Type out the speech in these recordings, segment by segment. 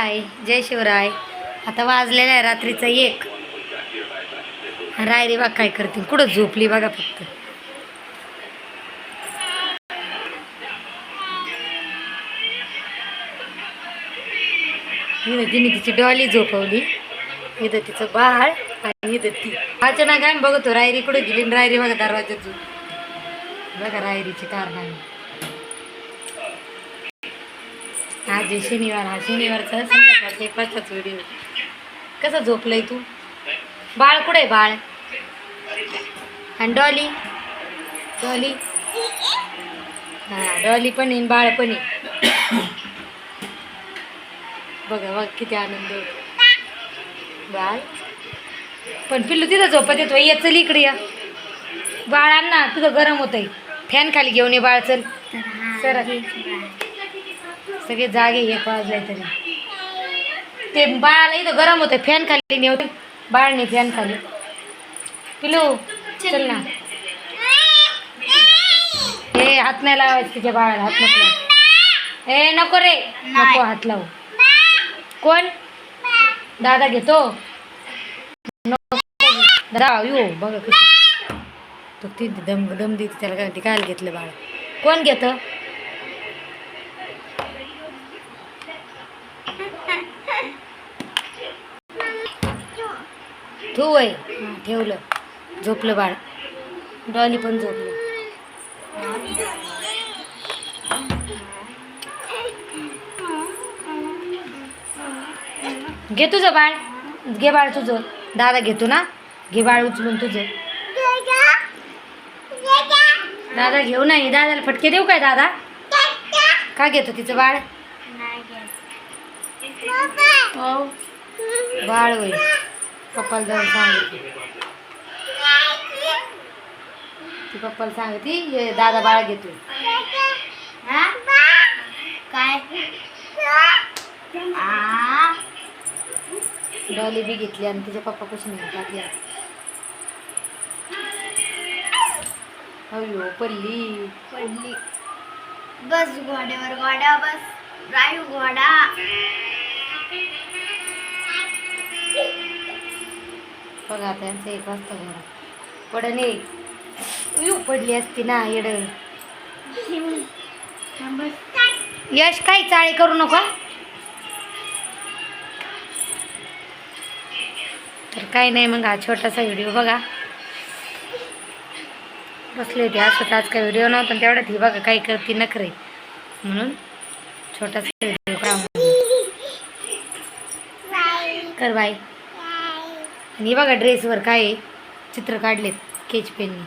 हाय जय शिवराय. आता वाजलेला आहे रात्रीचा एक. रायरी बा काय करते कुठं झोपली बघा फक्त. तिने तिची डॉली झोपवली. इथं तिचं बाळ आणि इथं ती. अचानक आम्ही बघतो रायरी कुठे गेली रायरी बघा दरवाजात झोप बघा रायरीची कारणाने आहे शनिवार हा शनिवारचा संध्याकाळचा एक वाजताच व्हिडिओ कसं झोपलंय तू? बाळ कुठे आहे बाळ? आणि डॉली? डॉली? हा डॉली पण येईन बाळ पण येईन बघा बघ किती आनंद होतो. बाळ? पण पिल्लू तिथं झोपत येतो ये चल इकडे या. बाळ आण ना तुझं गरम होतंय. फॅन खाली घेऊन ये बाळ चल. सर सगळे जागे हे वाजले तरी. ते बाळाला इथं गरम होतं फॅन खाली नेऊ बाळने फॅन खाली. पिलू चल ना. हे हात नाही लावायचं तिच्या बाळाला हात नको ए नको रे. नको हात लावू. कोण? दादा घेतो. दादा यो बघा कशी. तो ती दम दम देते त्याला काय ते काय घेतलं बाळ. कोण घेतं? तू वय. हां ठेवलं. झोपलं बाळ. डॉली पण झोपलं. घे तुझं बाळ. घे बाळ तुझं. दादा घेतो ना. घे बाळ उचलून तुझं. दादा घेऊ नाही. दादाला फटके देऊ काय दादा? का घेतो तिचं बाळ? बाळ होय पप्पाला जाऊन सांगितली ती पप्पाला सांगती हे दादा बाळ घेतो काय? डॉली बी घेतली आणि तिच्या पप्पा कशी नाही टाकली अयो पल्ली पडली. बस घोड्यावर घोडा बस. रायू घोडा. बघा त्यांचं एक वाजता बघा पडणे अयो पडली असती ना येड. यश काही चाळे करू नका तर काही नाही मग हा छोटासा व्हिडिओ बघा. बसले होते असं आज काही व्हिडिओ नव्हता आणि तेवढ्यात ही बघा काही करते नखरे. म्हणून छोटासा व्हिडिओ का कर बाय आणि बघा ड्रेसवर काय आहे. चित्र काढलेत केच पेननी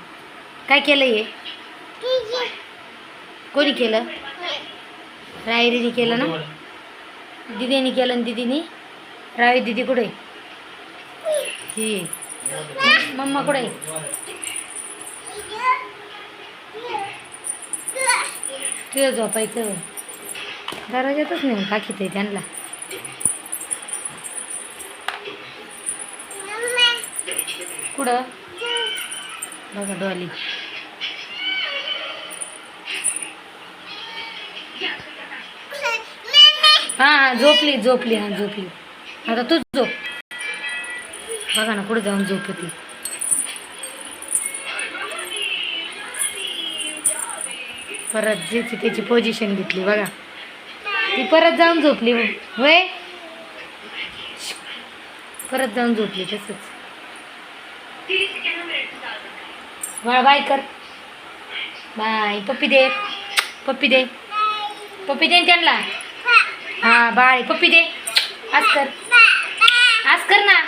काय केलं हे? कोणी केलं? रायरीने केलं ना? दिदीने केलं ना दिदीनी? रावी दिदी कुठे? ही. मम्मा कुठे तुझं झोपायचं. दरवाजातच नेऊन काकी आहे त्यांना. कुठं बघा डॉली. हा हा झोपली झोपली हा झोपली. आता तूच झोप. बघा ना कुठं जाऊन झोपती. परत ज्याची त्याची पोझिशन घेतली बघा. ती परत जाऊन झोपली होय? परत जाऊन झोपली तसंच. बाळ बाय कर बाय पप्पी दे पप्पी दे पप्पी दे त्यांना हा बाय पप्पी दे आज कर आज कर ना